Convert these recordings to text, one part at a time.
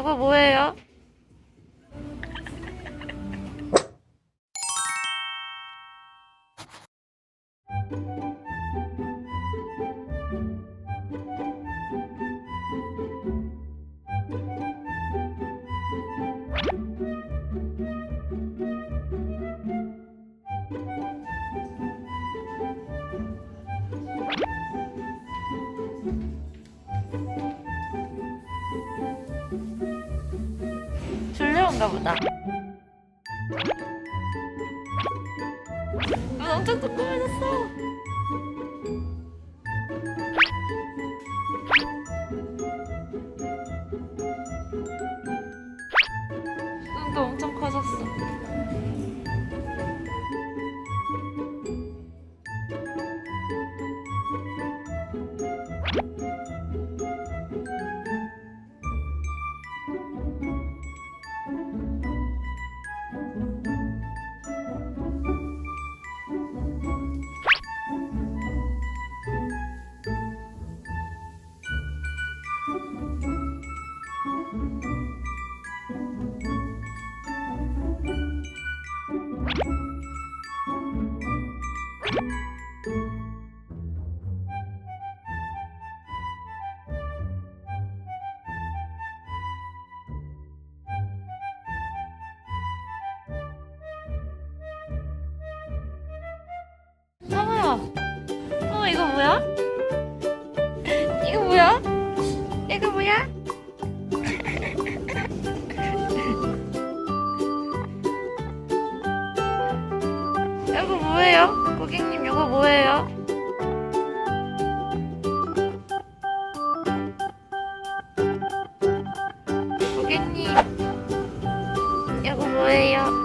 이거 뭐예요? 졸려온가 보다. 눈 엄청 조그매졌어. 눈도 엄청 커졌어. 상아야. 어, 이거 뭐야? 이거 뭐야? 이거 뭐야? 뭐예요? 고객님, 이거 뭐예요? 고객님, 이거 뭐예요?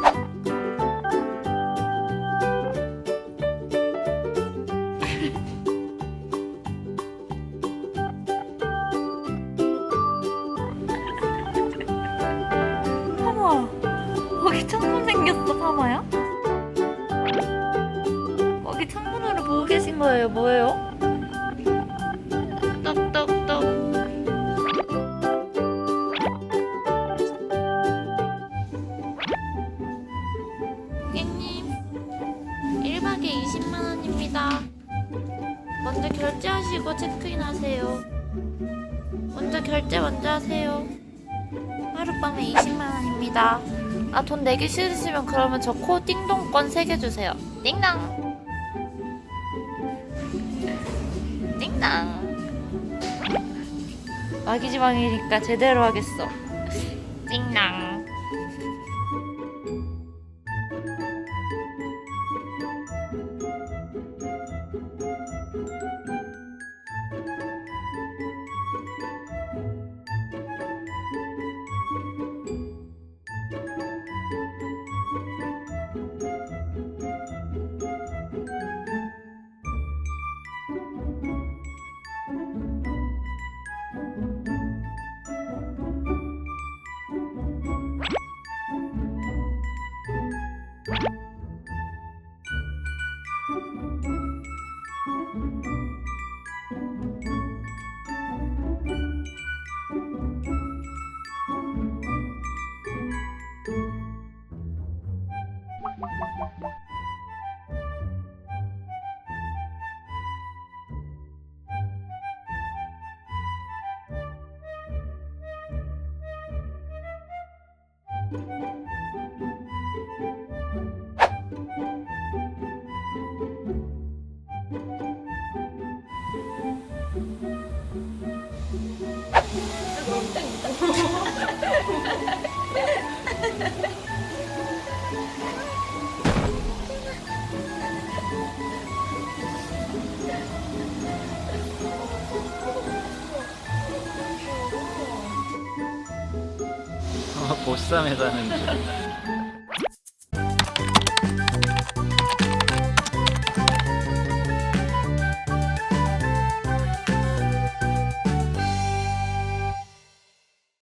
파마 거기 창문 생겼어 파마야? 계신 거예요 뭐예요? 똑똑똑 고객님 1박에 20만 원입니다 먼저 결제하시고 체크인 하세요 먼저 결제 먼저 하세요 하룻밤에 20만 원입니다. 아, 돈 내기 싫으시면 그러면 저 코 띵동권 3개 주세요. 띵당! 띵당! 마기지망이니까 제대로 하겠어. 띵 you 보쌈에 사는 중.